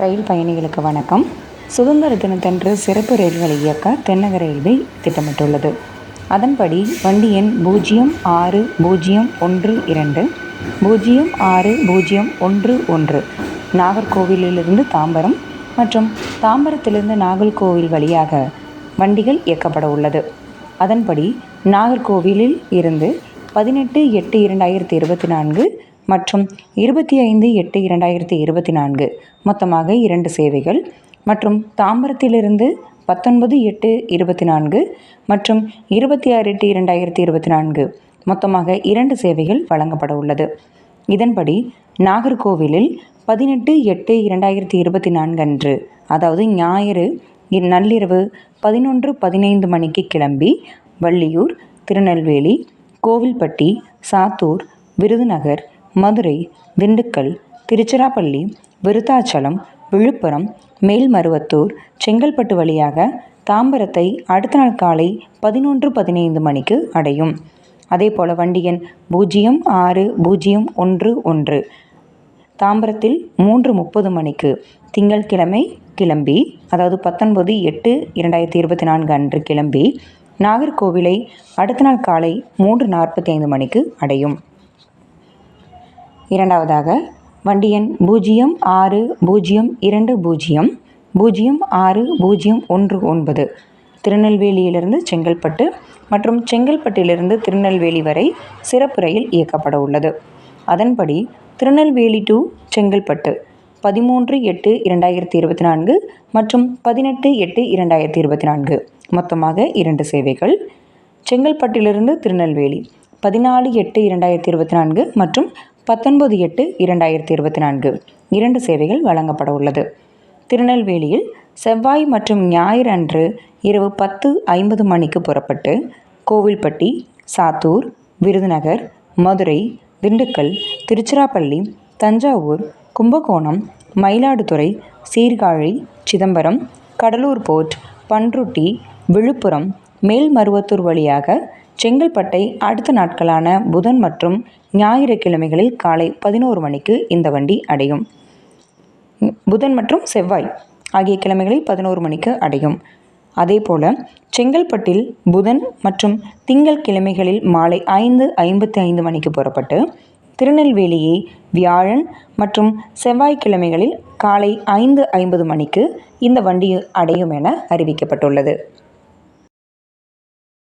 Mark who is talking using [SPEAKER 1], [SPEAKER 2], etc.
[SPEAKER 1] ரயில் பயணிகளுக்கு வணக்கம். சுதந்திர தினத்தன்று சிறப்பு ரயில்களை இயக்க தென்னக ரயில்வே திட்டமிட்டுள்ளது. அதன்படி வண்டி எண் பூஜ்ஜியம் ஆறு பூஜ்ஜியம் ஒன்று இரண்டு பூஜ்ஜியம் ஆறு பூஜ்ஜியம் ஒன்று ஒன்று நாகர்கோவிலிருந்து தாம்பரம் மற்றும் தாம்பரத்திலிருந்து நாகர்கோவில் வழியாக வண்டிகள் இயக்கப்பட உள்ளது. அதன்படி நாகர்கோவிலில் இருந்து பதினெட்டு எட்டு இரண்டாயிரத்தி இருபத்தி நான்கு மற்றும் இருபத்தி ஐந்து எட்டு இரண்டாயிரத்தி இருபத்தி நான்கு. மொத்தமாக இரண்டு சேவைகள் மற்றும் தாம்பரத்திலிருந்து பத்தொன்பது எட்டு இருபத்தி நான்கு மற்றும் இருபத்தி ஆறு எட்டு இரண்டாயிரத்தி இருபத்தி நான்கு. மொத்தமாக இரண்டு சேவைகள் வழங்கப்பட உள்ளது. இதன்படி நாகர்கோவிலில் பதினெட்டு எட்டு இரண்டாயிரத்தி இருபத்தி நான்கு அன்று அதாவது ஞாயிறு நள்ளிரவு பதினொன்று பதினைந்து மணிக்கு கிளம்பி வள்ளியூர் திருநெல்வேலி கோவில்பட்டி சாத்தூர் விருதுநகர் மதுரை திண்டுக்கல் திருச்சிராப்பள்ளி விருத்தாச்சலம் விழுப்புரம் மேல்மருவத்தூர் செங்கல்பட்டு வழியாக தாம்பரத்தை அடுத்த நாள் காலை பதினொன்று பதினைந்து மணிக்கு அடையும். அதேபோல் வண்டி எண் பூஜ்ஜியம் ஆறு பூஜ்ஜியம் ஒன்று ஒன்று. தாம்பரத்தில் மூன்று முப்பது மணிக்கு திங்கட்கிழமை கிளம்பி அதாவது பத்தொன்பது எட்டு இரண்டாயிரத்தி இருபத்தி நான்கு அன்று கிளம்பி நாகர்கோவிலை அடுத்த நாள் காலை மூன்று நாற்பத்தி ஐந்து மணிக்கு அடையும். இரண்டாவதாக வண்டி எண் பூஜ்ஜியம் ஆறு பூஜ்ஜியம் இரண்டு பூஜ்ஜியம் பூஜ்ஜியம் ஆறு பூஜ்ஜியம் ஒன்று ஒன்பது. திருநெல்வேலியிலிருந்து செங்கல்பட்டு மற்றும் செங்கல்பட்டிலிருந்து திருநெல்வேலி வரை சிறப்பு ரயில் இயக்கப்பட உள்ளது. அதன்படி திருநெல்வேலி டு செங்கல்பட்டு பதிமூன்று எட்டு இரண்டாயிரத்தி இருபத்தி நான்கு மற்றும் பதினெட்டு எட்டு இரண்டாயிரத்தி இருபத்தி நான்கு. மொத்தமாக இரண்டு சேவைகள். செங்கல்பட்டிலிருந்து திருநெல்வேலி பதினாலு எட்டு இரண்டாயிரத்தி இருபத்தி நான்கு மற்றும் பத்தொன்பது எட்டு இரண்டாயிரத்தி இருபத்தி நான்கு. இரண்டு சேவைகள் வழங்கப்பட உள்ளது திருநெல்வேலியில் செவ்வாய் மற்றும் ஞாயிறு அன்று இரவு பத்து ஐம்பது மணிக்கு புறப்பட்டு கோவில்பட்டி சாத்தூர் விருதுநகர் மதுரை திண்டுக்கல் திருச்சிராப்பள்ளி தஞ்சாவூர் கும்பகோணம் மயிலாடுதுறை சீர்காழி சிதம்பரம் கடலூர் போர்ட் பன்ருட்டி விழுப்புரம் மேல்மருவத்தூர் வழியாக செங்கல்பட்டை அடுத்த நாட்களான புதன் மற்றும் ஞாயிறு கிழமைகளில் காலை பதினோரு மணிக்கு இந்த வண்டி அடையும். புதன் மற்றும் செவ்வாய் ஆகிய கிழமைகளில் பதினோரு மணிக்கு அடையும். அதேபோல செங்கல்பட்டில் புதன் மற்றும் திங்கள் கிழமைகளில் மாலை ஐந்து ஐம்பத்தி ஐந்து மணிக்கு புறப்பட்டு திருநெல்வேலியை வியாழன் மற்றும் செவ்வாய்க்கிழமைகளில் காலை ஐந்து ஐம்பது மணிக்கு இந்த வண்டி அடையும் என அறிவிக்கப்பட்டுள்ளது.